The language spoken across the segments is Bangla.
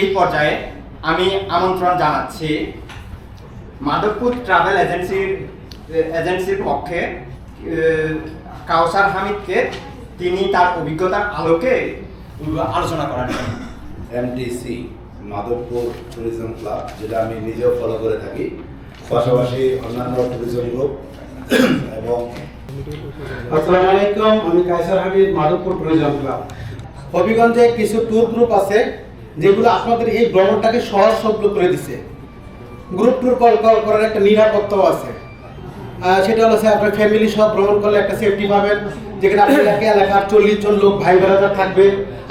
এই পর্যায়ে আমি আমন্ত্রণ জানাচ্ছি মাধবপুর ট্রাভেল এজেন্সির এজেন্সির পক্ষে কাউসার হামিদকে তিনি তার অভিজ্ঞতার আলোকে আলোচনা করার জন্য। এমটিসি মাধবপুর ট্যুরিজম ক্লাব যেটা আমি নিজেও ফলো করে থাকি। পাশাপাশি অন্যান্য ট্যুরিজম গ্রুপ এবং আসসালামু আলাইকুম আমি কায়সার হামিদ মাধবপুর ট্যুরিজম ক্লাব হবিগঞ্জে কিছু ট্যুর গ্রুপ আছে। যেগুলো আপনাদের এই ভ্রমণটাকে সহজলভ্য করে দিছে গ্রুপ ট্যুর কল করার একটা নিরাপত্তাও আছে সেটা হলো স্যার আপনার ফ্যামিলি সব ভ্রমণ করলে একটা সেফটি পাবেন যেখানে আপনার এলাকা এলাকার চল্লিশ জন লোক ভাই বেড়াদা থাকবে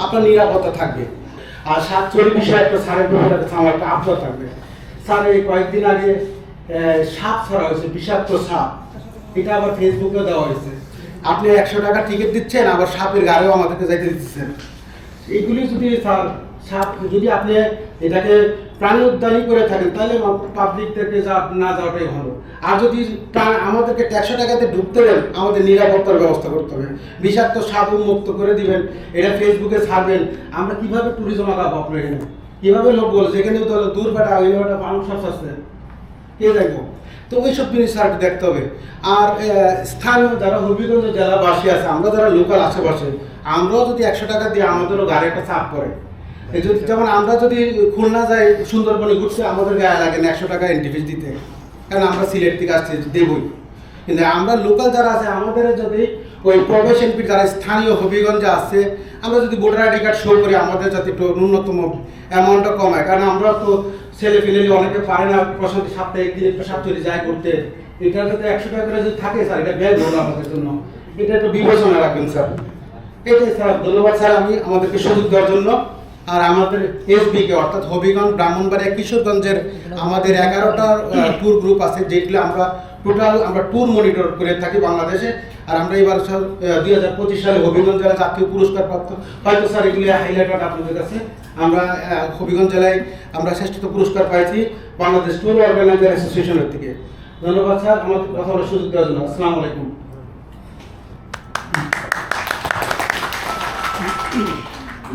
আপনার নিরাপত্তা থাকবে আর সাতচল্লিশ বিষয়ে একটা সারের ব্যাপারে আমার একটা আবদার থাকবে স্যার এই কয়েকদিন আগে সাপ ছড়া হয়েছে বিষাক্ত সাপ এটা আবার ফেসবুকে দেওয়া হয়েছে আপনি একশো টাকা টিকিট দিচ্ছেন আবার সাপের গাড়িও আমাদেরকে যাইতে দিচ্ছেন এইগুলি যদি স্যার সাপ, যদি আপনি এটাকে প্রাণী উদ্যানই করে থাকেন, তাহলে পাবলিকদেরকে যা না যাওয়াটাই ভালো। আর যদি আমাদেরকে একশো টাকাতে ঢুকতে দেন, আমাদের নিরাপত্তার ব্যবস্থা করতে হবে। বিষাক্ত সাপ মুক্ত করে দিবেন, এটা ফেসবুকে ছাড়বেন। আমরা কীভাবে ট্যুরিজম আগাবো আপনার এখানে? কীভাবে লোক বলছে? এখানে তো ওই বেটা মানুষ আছে কে দেখব? তো ওইসব জিনিস আর দেখতে হবে। আর স্থানীয় যারা হবিগঞ্জ জেলাবাসী আছে, আমরা যারা লোকাল আশেপাশে, আমরাও যদি একশো টাকা দিয়ে আমাদেরও গাড়ি একটা চাপ যদি যেমন আমরা যদি খুলনা যাই, সুন্দরবনে ঘুরতে আমাদের গায়ে লাগে না একশো টাকা এন্ট্রি ফিস দিতে। কারণ আমরা সিলেট থেকে আসছি, দেবই। কিন্তু আমরা লোকাল যারা আছে, আমাদের যদি ওই প্রবেশ এন্ট্রি যারা স্থানীয় হবিগঞ্জে আছে, আমরা যদি ভোটার আইডি কার্ড শো করি, আমাদের যাতে একটু ন্যূনতম অ্যামাউন্টটা কমায় কারণ আমরা তো ছেলে ফেলে অনেকে পারে না প্রশান্তি সাপ্তাহিক দিন একটু সাপ্তাহিক যায় করতে এটা যাতে একশো টাকা করে যদি থাকে, স্যার, এটা ব্যয় হলো আমাদের জন্য। এটা একটু বিবেচনা রাখবেন, স্যার। এটাই, স্যার, ধন্যবাদ, স্যার, আমি আমাদেরকে সুযোগ দেওয়ার জন্য। আর আমাদের এসবিকে অর্থাৎ হবিগঞ্জ, ব্রাহ্মণবাড়িয়া, কিশোরগঞ্জের আমাদের এগারোটা ট্যুর গ্রুপ আছে, যেগুলো আমরা টোটাল আমরা ট্যুর মনিটর করে থাকি বাংলাদেশে। আর আমরা এবার দুই হাজার পঁচিশ সালে হবিগঞ্জ জেলা জাতীয় পুরস্কার প্রাপ্ত। হয়তো স্যার এগুলি হাইলাইট আপনাদের কাছে। আমরা হবিগঞ্জ জেলায় আমরা শ্রেষ্ঠত্ব পুরস্কার পাইছি বাংলাদেশ ট্যুর অর্গানাইজার অ্যাসোসিয়েশনের থেকে। ধন্যবাদ স্যার, আমাদের কথা বলার সুযোগ দেওয়ার জন্য। আসসালামু আলাইকুম।